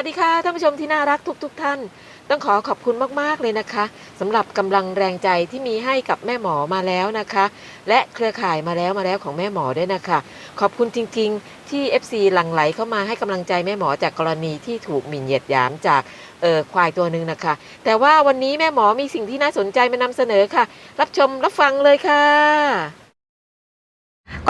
วัสดีค่ะท่านผู้ชมที่น่ารักทุกๆท่าน ต้องขอขอบคุณมากๆเลยนะคะสำหรับกำลังแรงใจที่มีให้กับแม่หมอมาแล้วนะคะ และเครือข่ายมาแล้วมาแล้วของแม่หมอด้วยนะคะ ขอบคุณจริง ๆ ที่ FC หลั่งไหลเข้ามาให้กำลังใจแม่หมอจากกรณีที่ถูกหมิ่นเหยียดหยามจากเออควายตัวหนึ่งนะคะ แต่ว่าวันนี้แม่หมอมีสิ่งที่น่าสนใจมานำเสนอค่ะ รับชมรับฟังเลยค่ะ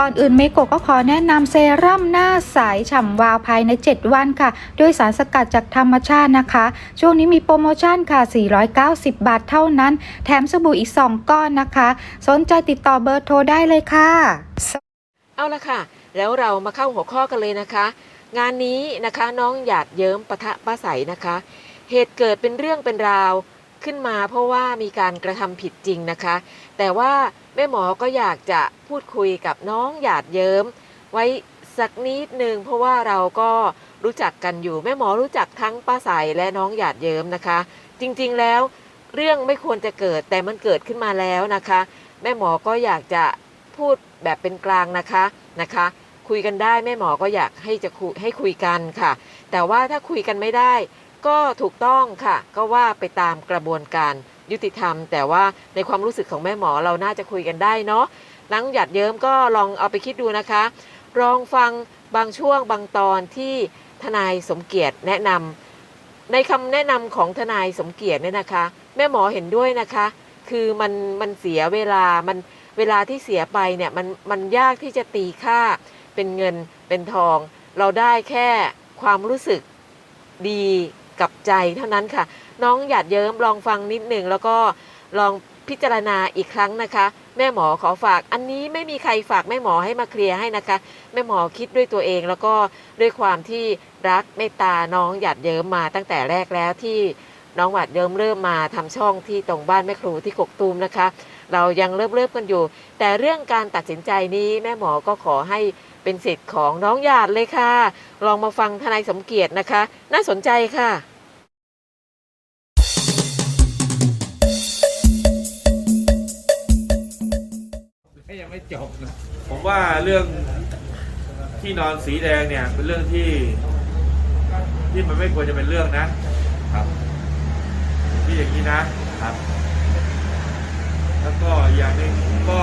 ก่อนอื่นเมโกก็ขอแนะนำเซรั่มหน้าใสฉ่ำวาวภายใน 7 วันค่ะ ด้วยสารสกัดจากธรรมชาตินะคะ ช่วงนี้มีโปรโมชั่นค่ะ 490 บาทเท่านั้น แถมสบู่อีก 2 ก้อนนะคะ สนใจติดต่อเบอร์โทรได้เลยค่ะ เอาละค่ะ แล้วเรามาเข้าหัวข้อกันเลยนะคะ งานนี้นะคะน้องหยาดเยิ้มปะทะป้าใสนะคะ เหตุเกิดเป็นเรื่องเป็นราว ขึ้นมาเพราะว่ามีการกระทำผิดจริงนะคะ แต่ว่าแม่หมอก็อยากจะพูดคุยกับน้องหยาดเยิ้ม ไว้สักนิดหนึ่งเพราะว่าเราก็รู้จักกันอยู่แม่หมอรู้จักทั้งป้าใสและน้องหยาดเยิ้มนะคะ จริงๆแล้วเรื่องไม่ควรจะเกิดแต่มันเกิดขึ้นมาแล้วนะคะ แม่หมอก็อยากจะพูดแบบเป็นกลางนะคะนะคะ คุยกันได้แม่หมอก็อยากให้จะคุยให้คุยกันค่ะ แต่ว่าถ้าคุยกันไม่ได้ ก็ถูกต้องค่ะ ก็ว่าไปตามกระบวนการยุติธรรม แต่ว่าในความรู้สึกของแม่หมอเราน่าจะคุยกันได้เนาะหลังหยัดเยิ้มก็ลองเอาไปคิดดูนะคะ ลองฟังบางช่วงบางตอนที่ทนายสมเกียรติแนะนำในคำแนะนำของทนายสมเกียรติเนี่ยนะคะ แม่หมอเห็นด้วยนะคะ คือมันมันเสียเวลามันเวลาที่เสียไปเนี่ยมันมันยากที่จะตีค่าเป็นเงินเป็นทอง เราได้แค่ความรู้สึกดี กับใจเท่านั้นค่ะ น้องหยาดเยิ้มลองฟังนิดหนึ่งแล้วก็ลองพิจารณาอีกครั้งนะคะ แม่หมอขอฝาก อันนี้ไม่มีใครฝากแม่หมอให้มาเคลียร์ให้นะคะ แม่หมอคิดด้วยตัวเองแล้วก็ด้วยความที่รักเมตตาน้องหยาดเยิ้มมาตั้งแต่แรกแล้วที่น้องหยาดเยิ้มเริ่มมาทำช่องที่ตรงบ้านแม่ครูที่กกตูมนะคะ เรายังเริ่มเริ่มกันอยู่ แต่เรื่องการตัดสินใจนี้แม่หมอก็ขอให้เป็นสิทธิ์ของน้องหยาดเลยค่ะ ลองมาฟังทนายสมเกียรตินะคะ น่าสนใจค่ะยังไม่จบนะผมว่าเรื่องที่นอนสีแดงเนี่ย เป็นเรื่องที่ ที่มันไม่ควรจะเป็นเรื่องนะครับที่อย่างนี้นะครับ แล้วก็อย่างหนึ่งก็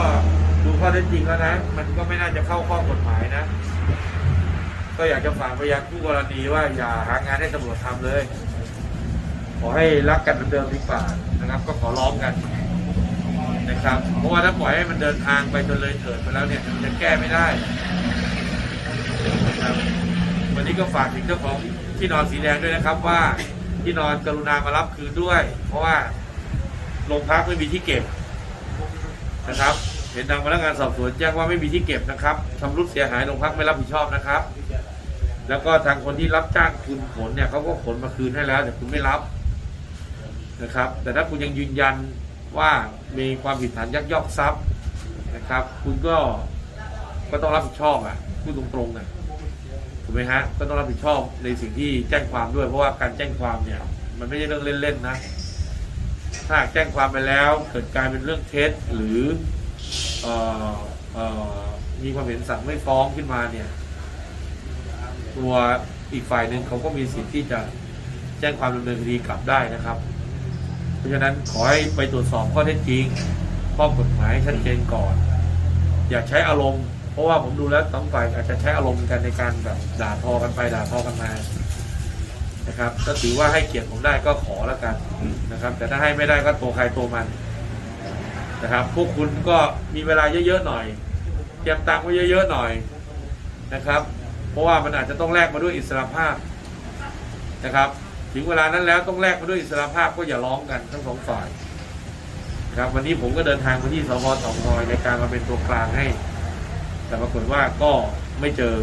ดูข้อเท็จจริงแล้วนะ มันก็ไม่น่าจะเข้าข้อกฎหมายนะ ก็อยากจะฝากไปยังผู้กรณีว่าอย่าหางานให้ตำรวจทำเลย ขอให้รักกันเหมือนเดิมดีกว่านะครับ ก็ขอร้องกันนะครับ เพราะว่าถ้าปล่อยให้มันเดินทางไปจนเลยเถิดไปแล้วเนี่ยมันจะแก้ไม่ได้นะครับวันนี้ก็ฝากถึงเจ้าของที่นอนสีแดงด้วยนะครับว่าที่นอนกรุณามารับคืนด้วย เพราะว่าโรงพักไม่มีที่เก็บ นะครับ เห็นทางพนักงานสอบสวนแจ้งว่าไม่มีที่เก็บนะครับชำรุดเสียหายโรงพักไม่รับผิดชอบนะครับ แล้วก็ทางคนที่รับจ้างคุณขนเนี่ยเขาก็ขนมาคืนให้แล้วแต่คุณไม่รับนะครับ แต่ถ้าคุณยังยืนยันว่ามีความผิดฐานยักยอกทรัพย์นะครับ คุณก็ก็ต้องรับผิดชอบอะพูดตรงๆนะถูกไหมฮะก็ต้องรับผิดชอบในสิ่งที่แจ้งความด้วย เพราะว่าการแจ้งความเนี่ย มันไม่ใช่เรื่องเล่นๆนะ ถ้าแจ้งความไปแล้วเกิดกลารเป็นเรื่องเท็จหรืออออมีความเห็นสั่งไม่ฟ้องขึ้นมาเนี่ย ตัวอีกฝ่ายหนึ่งเขาก็มีสิทธิ์ที่จะแจ้งความดำเนินคดีกลับได้นะครับ เพราะฉะนั้นขอให้ไปตรวจสอบข้อเท็จจริงข้อกฎหมายชัดเจนก่อน อย่าใช้อารมณ์ เพราะว่าผมดูแล้วสองฝ่ายอาจจะใช้อารมณ์กันในการแบบด่าทอกันไปด่าทอกันมา นะครับก็ถือว่าให้เกียรติผมได้ก็ขอแล้วกันนะครับ แต่ถ้าให้ไม่ได้ก็ตัวใครตัวมันนะครับ พวกคุณก็มีเวลาเยอะๆหน่อยเตรียมตังค์ไว้เยอะๆหน่อยนะครับ เพราะว่ามันอาจจะต้องแลกมาด้วยอิสรภาพนะครับ ถึงเวลานั้นแล้วต้องแลกมาด้วยอิสรภาพก็อย่าร้องกันทั้งสองฝ่ายนะครับวันนี้ผมก็เดินทางมาที่สพสองนอยในการมาเป็นตัวกลางให้ แต่ปรากฏว่าก็ไม่เจอ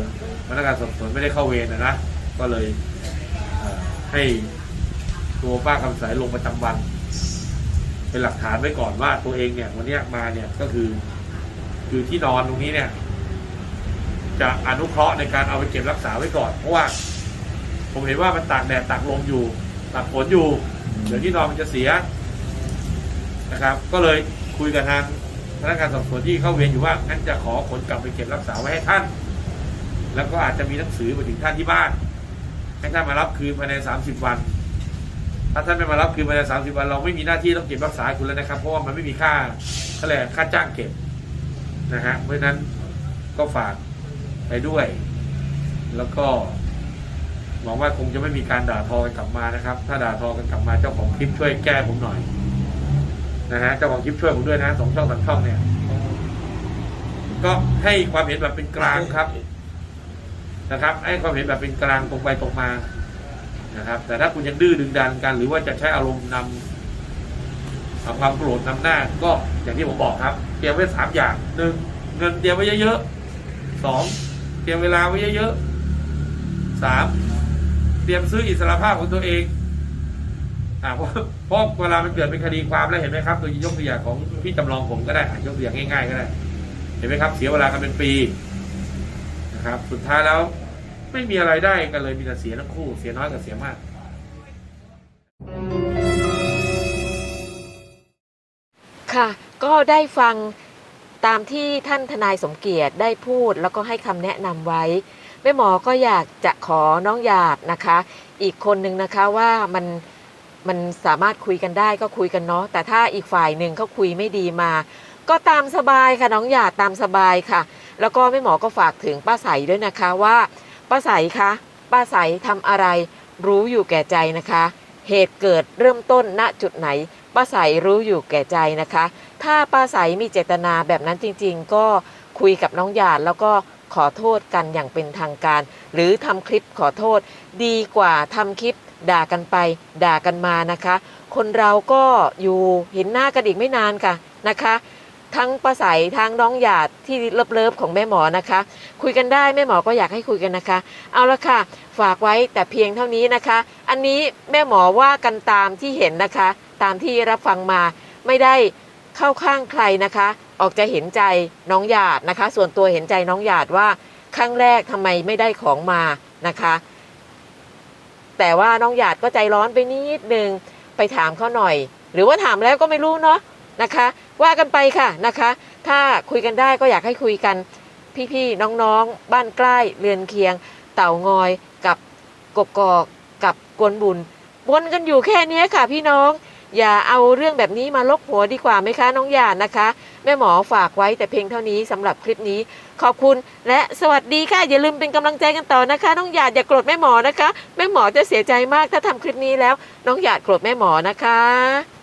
พนักงานสอบสวนไม่ได้เข้าเวรนะนะก็เลยเอ่อ ให้ตัวป้าคำสายลงประจำวัน เป็นหลักฐานไว้ก่อนว่าตัวเองเนี่ยวันนี้มาเนี่ยก็คือ คือที่นอนตรงนี้เนี่ย จะอนุเคราะห์ในการเอาไปเก็บรักษาไว้ก่อน เพราะว่า ผมเห็นว่ามันตากแดดตากลมอยู่ตากฝนอยู่ เดี๋ยวที่นอนมันจะเสียนะครับ ก็เลยคุยกับทางพนักงานสอบสวนที่เข้าเวรอยู่ว่างั้นจะขอขนกลับไปเก็บรักษาไว้ให้ท่าน แล้วก็อาจจะมีหนังสือไปถึงท่านที่บ้าน ให้ท่านมารับคืนภายใน 30 วัน ถ้าท่านไม่มารับคืนภายใน 30 วัน เราไม่มีหน้าที่ต้องเก็บรักษาคุณแล้วนะครับ เพราะว่ามันไม่มีค่าเขาเรียกค่าจ้างเก็บนะฮะเพราะฉะนั้นก็ฝากไปด้วย แล้วก็หวังว่าคงจะไม่มีการด่าทอกันกลับมานะครับ ถ้าด่าทอกันกลับมาเจ้าของคลิปช่วยแก้ผมหน่อยนะฮะเจ้าของคลิปช่วยผมด้วยนะสองช่องสามช่องเนี่ย ก็ให้ความเห็นแบบเป็นกลางครับ นะครับ ให้ความเห็นแบบเป็นกลางตรงไปตรงมานะครับ แต่ถ้าคุณยังดื้อดึงดันกัน หรือว่าจะใช้อารมณ์นำเอาความโกรธนำหน้าก็อย่างที่ผมบอกครับ เตรียมไว้สามอย่างหนึ่งเงินเตรียมไว้เยอะๆสองเตรียมเวลาไว้เยอะๆสามเตรียมซื้ออิสรภาพของตัวเองอ่าเพราะเพราะเวลามันเกิดเป็นคดีความแล้วเห็นไหมครับตัวยกตัวอย่างของพี่จำลองผมก็ได้ยกตัวอย่างง่าย ๆ ก็ได้ เห็นไหมครับ เสียเวลากันเป็นปี นะครับ สุดท้ายแล้วไม่มีอะไรได้กันเลยมีแต่เสียทั้งคู่เสียน้อยกับเสียมาก ค่ะ ก็ได้ฟังตามที่ท่านทนายสมเกียรติได้พูดแล้วก็ให้คำแนะนำไว้ แม่หมอก็อยากจะขอน้องหยาดนะคะ อีกคนนึงนะคะว่ามันมันสามารถคุยกันได้ก็คุยกันเนาะแต่ถ้าอีกฝ่ายหนึ่งเขาคุยไม่ดีมา ก็ตามสบายค่ะน้องหยาดตามสบายค่ะ แล้วก็แม่หมอก็ฝากถึงป้าใสด้วยนะคะว่าป้าใสคะป้าใสทำอะไรรู้อยู่แก่ใจนะคะ เหตุเกิดเริ่มต้นณจุดไหนป้าใสรู้อยู่แก่ใจนะคะ ถ้าป้าใสมีเจตนาแบบนั้นจริง ๆ ก็คุยกับน้องหยาดแล้วก็ขอโทษกันอย่างเป็นทางการ หรือทำคลิปขอโทษ ดีกว่าทำคลิปด่ากันไป ด่ากันมานะคะ คนเราก็อยู่เห็นหน้ากันอีกไม่นานค่ะนะคะ ทั้งป้าใสทั้งน้องหยาดที่เลิฟๆของแม่หมอนะคะ คุยกันได้แม่หมอก็อยากให้คุยกันนะคะ เอาละค่ะ ฝากไว้แต่เพียงเท่านี้นะคะ อันนี้แม่หมอว่ากันตามที่เห็นนะคะ ตามที่รับฟังมาไม่ได้เข้าข้างใครนะคะ ออกจะเห็นใจน้องหยาดนะคะ ส่วนตัวเห็นใจน้องหยาดว่าครั้งแรกทำไมไม่ได้ของมานะคะ แต่ว่าน้องหยาดก็ใจร้อนไปนิดนึงไปถามเขาหน่อย หรือว่าถามแล้วก็ไม่รู้เนาะ นะคะ ว่ากันไปค่ะนะคะ ถ้าคุยกันได้ก็อยากให้คุยกัน พี่ๆน้องๆ บ้านใกล้เรือนเคียง เต่างอยกับกบกอกกับกวนบุญวนกันอยู่แค่นี้ค่ะพี่น้อง อย่าเอาเรื่องแบบนี้มาลกหัวดีกว่าไหมคะน้องหยาดนะคะ แม่หมอฝากไว้แต่เพียงเท่านี้สำหรับคลิปนี้ ขอบคุณและสวัสดีค่ะ อย่าลืมเป็นกำลังใจกันต่อนะคะ น้องหยาดอย่าโกรธแม่หมอนะคะ แม่หมอจะเสียใจมากถ้าทำคลิปนี้แล้ว น้องหยาดโกรธแม่หมอนะคะ